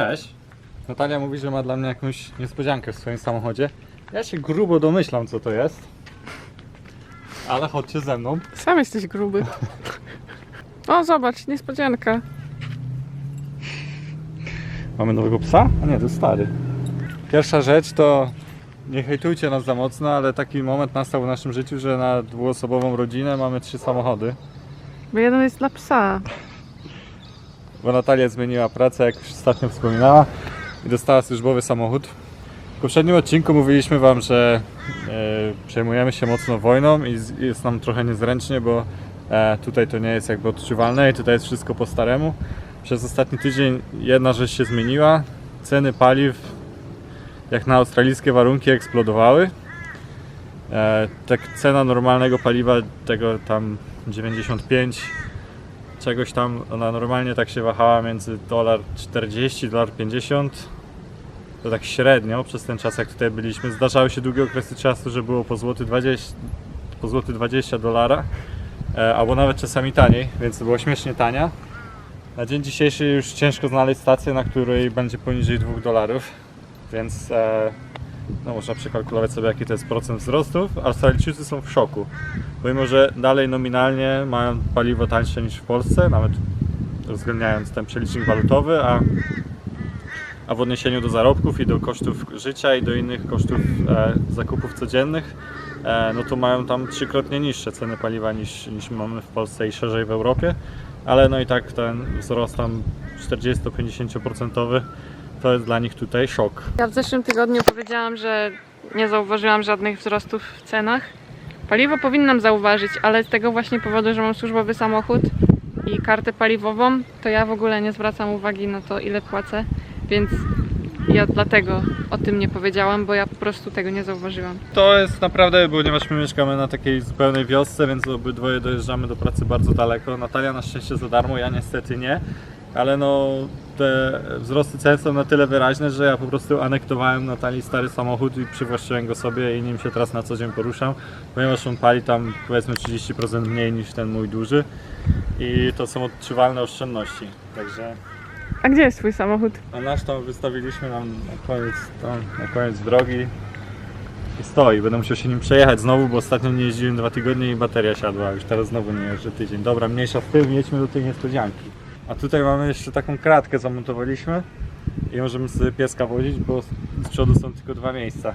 Cześć. Natalia mówi, że ma dla mnie jakąś niespodziankę w swoim samochodzie. Ja się grubo domyślam, co to jest. Ale chodźcie ze mną. Sam jesteś gruby. O, zobacz, niespodzianka. Mamy nowego psa? A nie, to jest stary. Pierwsza rzecz to nie hejtujcie nas za mocno, ale taki moment nastał w naszym życiu, że na dwuosobową rodzinę mamy trzy samochody. Bo jeden jest dla psa. Bo Natalia zmieniła pracę, jak już ostatnio wspominała, i dostała służbowy samochód. W poprzednim odcinku mówiliśmy Wam, że e, przejmujemy się mocno wojną i z- jest nam trochę niezręcznie, bo e, tutaj to nie jest jakby odczuwalne i tutaj jest wszystko po staremu. Przez ostatni tydzień jedna rzecz się zmieniła. Ceny paliw, jak na australijskie warunki, eksplodowały. E, tak cena normalnego paliwa, tego tam 95 czegoś tam, ona normalnie tak się wahała między dolar 40, dolar 50 to tak średnio przez ten czas jak tutaj byliśmy. Zdarzały się długie okresy czasu, że było po złoty 20, po złoty 20 dolara e, albo nawet czasami taniej, więc to było śmiesznie tania. Na dzień dzisiejszy już ciężko znaleźć stację, na której będzie poniżej 2 dolarów, więc e, no można przekalkulować sobie jaki to jest procent wzrostów. Australijczycy są w szoku, pomimo że dalej nominalnie mają paliwo tańsze niż w Polsce, nawet uwzględniając ten przelicznik walutowy, a, a w odniesieniu do zarobków i do kosztów życia i do innych kosztów e, zakupów codziennych, e, no to mają tam trzykrotnie niższe ceny paliwa niż, niż mamy w Polsce i szerzej w Europie, ale no i tak ten wzrost tam 40-50% to jest dla nich tutaj szok. Ja w zeszłym tygodniu powiedziałam, że nie zauważyłam żadnych wzrostów w cenach. Paliwo powinnam zauważyć, ale z tego właśnie powodu, że mam służbowy samochód i kartę paliwową, to ja w ogóle nie zwracam uwagi na to, ile płacę, więc ja dlatego o tym nie powiedziałam, bo ja po prostu tego nie zauważyłam. To jest naprawdę, ponieważ my mieszkamy na takiej zupełnej wiosce, więc obydwoje dojeżdżamy do pracy bardzo daleko. Natalia na szczęście za darmo, ja niestety nie. Ale no, te wzrosty cen są na tyle wyraźne, że ja po prostu anektowałem Natalii stary samochód i przywłaszczyłem go sobie i nim się teraz na co dzień poruszam, ponieważ on pali tam powiedzmy 30% mniej niż ten mój duży i to są odczuwalne oszczędności. Także A gdzie jest twój samochód? a nasz tam wystawiliśmy nam na koniec, tam, na koniec drogi i stoi. Będę musiał się nim przejechać znowu, bo ostatnio nie jeździłem dwa tygodnie i bateria siadła. Już teraz znowu nie jeżdżę tydzień. Dobra, mniejsza z tym, jedźmy do tej niespodzianki. A tutaj mamy jeszcze taką kratkę zamontowaliśmy i możemy sobie pieska wozić, bo z przodu są tylko dwa miejsca.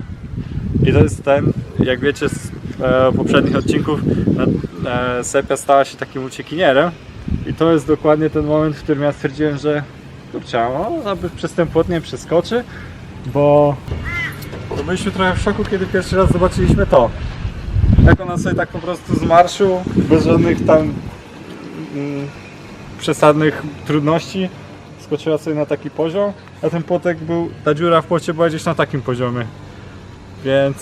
I to jest ten, jak wiecie z e, poprzednich odcinków, e, Sepia stała się takim uciekinierem i to jest dokładnie ten moment, w którym ja stwierdziłem, że kurczę, a aby przez ten płot nie przeskoczy, bo bo byliśmy trochę w szoku, kiedy pierwszy raz zobaczyliśmy to. Jak ona sobie tak po prostu z marszu, bez żadnych tam mm, przesadnych trudności, skoczyła sobie na taki poziom, a ten płotek był, ta dziura w płocie była gdzieś na takim poziomie. Więc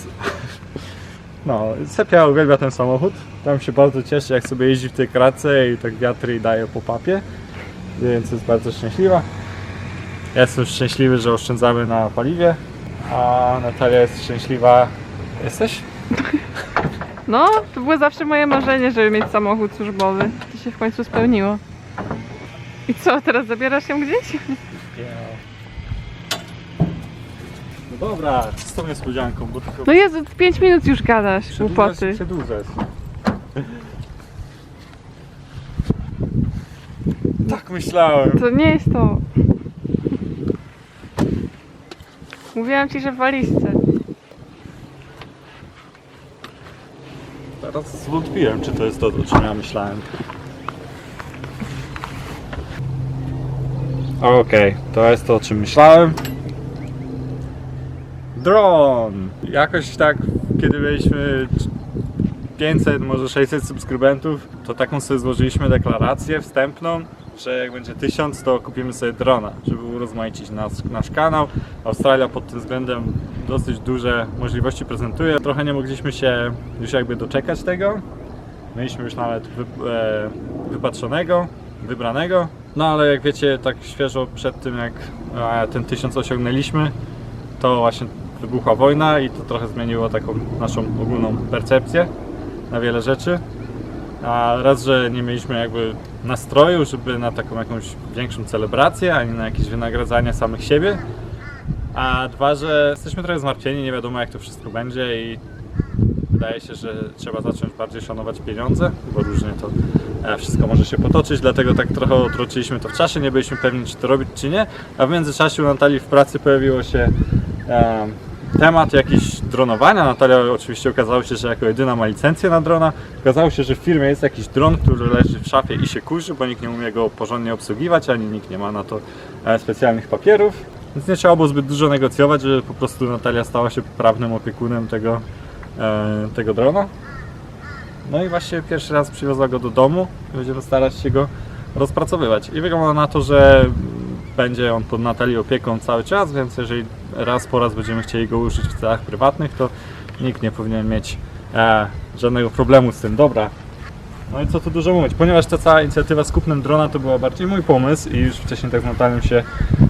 no, Sepia uwielbia ten samochód. Tam się bardzo cieszy, jak sobie jeździ w tej kratce i tak wiatry daje po papie. Więc jest bardzo szczęśliwa. Ja jestem szczęśliwy, że oszczędzamy na paliwie. A Natalia jest szczęśliwa. Jesteś? No, to było zawsze moje marzenie, żeby mieć samochód służbowy. To się w końcu spełniło. I co, teraz zabierasz się gdzieś? No dobra, z tą niespodzianką, bo tylko No Jezu, 5 minut już gadasz, głupoty. i przedłużasz. Tak myślałem. To nie jest to. Mówiłam ci, że w walizce. Teraz zwątpiłem, czy to jest to, o czym ja myślałem. Okej, to jest to, o czym myślałem. Dron! Jakoś tak, kiedy mieliśmy 500, może 600 subskrybentów, to taką sobie złożyliśmy deklarację wstępną, że jak będzie 1000, to kupimy sobie drona, żeby urozmaicić nas, nasz kanał. Australia pod tym względem dosyć duże możliwości prezentuje. Trochę nie mogliśmy się już jakby doczekać tego. Mieliśmy już nawet wy, e, wypatrzonego, wybranego. No ale jak wiecie, tak świeżo przed tym jak ten 1000 osiągnęliśmy, to właśnie wybuchła wojna i to trochę zmieniło taką naszą ogólną percepcję na wiele rzeczy. A raz, że nie mieliśmy jakby nastroju, żeby na taką jakąś większą celebrację, ani na jakieś wynagradzanie samych siebie. A dwa, że jesteśmy trochę zmartwieni, nie wiadomo jak to wszystko będzie i wydaje się, że trzeba zacząć bardziej szanować pieniądze, bo różnie to e, wszystko może się potoczyć, dlatego tak trochę odroczyliśmy to w czasie, nie byliśmy pewni czy to robić czy nie, a w międzyczasie u Natalii w pracy pojawiło się temat jakiś dronowania. Natalia oczywiście okazało się, że jako jedyna ma licencję na drona. Okazało się, że w firmie jest jakiś dron, który leży w szafie i się kurzy, bo nikt nie umie go porządnie obsługiwać, ani nikt nie ma na to e, specjalnych papierów. Więc nie trzeba było zbyt dużo negocjować, że po prostu Natalia stała się prawnym opiekunem tego, tego drona. No i właśnie pierwszy raz przywiozła go do domu będziemy starać się go rozpracowywać. I wygląda na to, że będzie on pod Natalii opieką cały czas, więc jeżeli raz po raz będziemy chcieli go użyć w celach prywatnych, to nikt nie powinien mieć e, żadnego problemu z tym. Dobra. No i co tu dużo mówić, ponieważ ta cała inicjatywa z kupnem drona to była bardziej mój pomysł i już wcześniej tak z Natalią się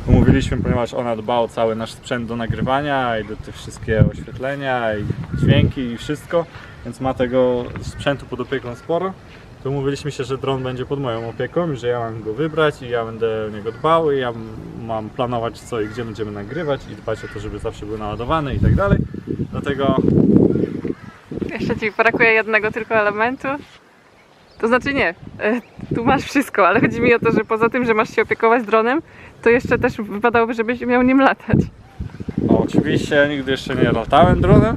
umówiliśmy, ponieważ ona dba o cały nasz sprzęt do nagrywania i do tych wszystkie oświetlenia i dźwięki i wszystko, więc ma tego sprzętu pod opieką sporo. To umówiliśmy się, że dron będzie pod moją opieką i że ja mam go wybrać i ja będę o niego dbał i ja mam planować co i gdzie będziemy nagrywać i dbać o to, żeby zawsze był naładowany i tak dalej. Dlatego Jeszcze ci brakuje jednego tylko elementu. To znaczy nie, e, tu masz wszystko, ale chodzi mi o to, że poza tym, że masz się opiekować dronem, to jeszcze też wypadałoby, żebyś miał nim latać. o, oczywiście ja nigdy jeszcze nie latałem dronem.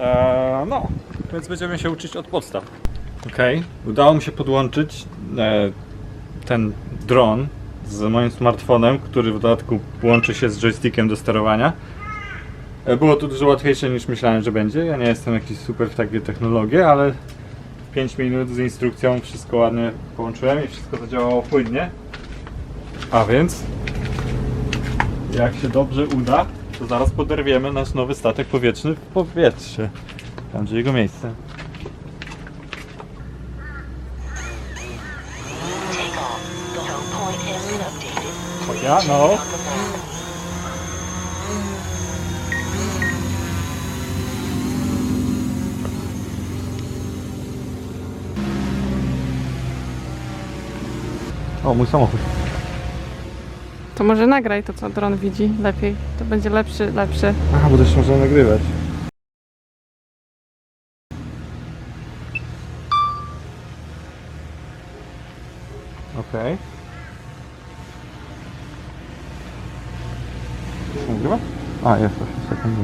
Eee, no, więc będziemy się uczyć od podstaw. Okej, udało mi się podłączyć e, ten dron z moim smartfonem, który w dodatku łączy się z joystickiem do sterowania. E, Było to dużo łatwiejsze niż myślałem, że będzie. Ja nie jestem jakiś super w takie technologie, ale 5 minut z instrukcją wszystko ładnie połączyłem i wszystko zadziałało płynnie. A więc, jak się dobrze uda, to zaraz poderwiemy nasz nowy statek powietrzny w powietrze. Tam, gdzie jego miejsce. Take off. O, mój samochód. To może nagraj to, co dron widzi lepiej. To będzie lepszy, lepszy. Aha, bo też można nagrywać. Okej. Już nagrywa? A, jest 8 sekund.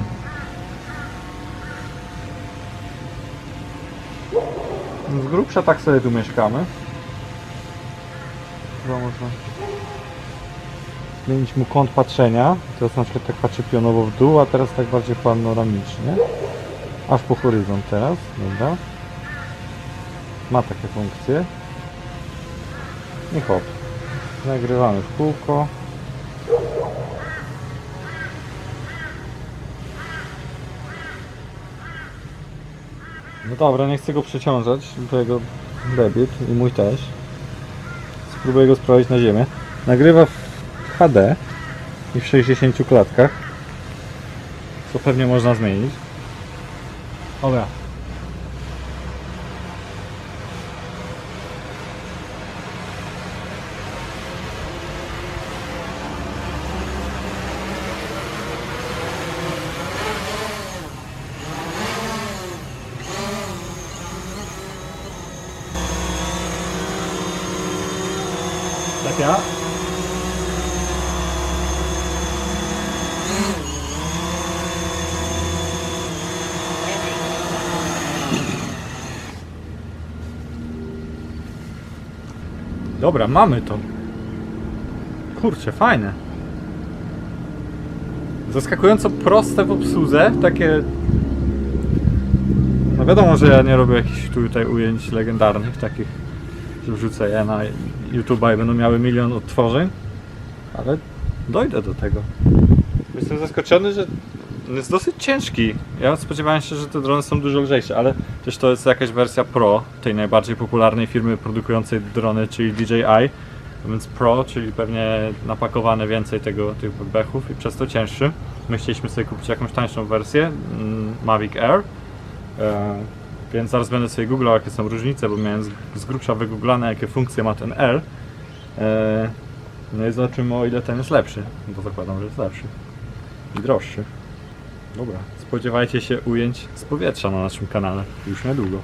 Z grubsza tak sobie tu mieszkamy. Chyba można zmienić mu kąt patrzenia. Teraz na przykład tak patrzy pionowo w dół, a teraz tak bardziej panoramicznie. Aż po horyzont teraz, dobra. Ma takie funkcje. I hop. Nagrywamy w kółko. No dobra, nie chcę go przeciążać, bo jego debiut i mój też. Spróbuję go sprowadzić na ziemię. Nagrywa w HD i w 60 klatkach, co pewnie można zmienić. Dobra. Ja? Dobra, mamy to. Kurczę, fajne. Zaskakująco proste w obsłudze, takie... No wiadomo, że ja nie robię jakichś tutaj ujęć legendarnych, takich, wrzucę je na YouTube'a i będą miały milion odtworzeń, ale dojdę do tego. Jestem zaskoczony, że jest dosyć ciężki. Ja spodziewałem się, że te drony są dużo lżejsze, ale też to jest jakaś wersja Pro, tej najbardziej popularnej firmy produkującej drony, czyli DJI. Więc Pro, czyli pewnie napakowane więcej tego, tych bechów i przez to cięższy. My chcieliśmy sobie kupić jakąś tańszą wersję, mm, Mavic Air. Więc zaraz będę sobie googlał jakie są różnice, bo miałem z, z grubsza wygooglane jakie funkcje ma ten L. E, no i zobaczymy o ile ten jest lepszy, bo zakładam, że jest lepszy. I droższy. Dobra, spodziewajcie się ujęć z powietrza na naszym kanale już niedługo.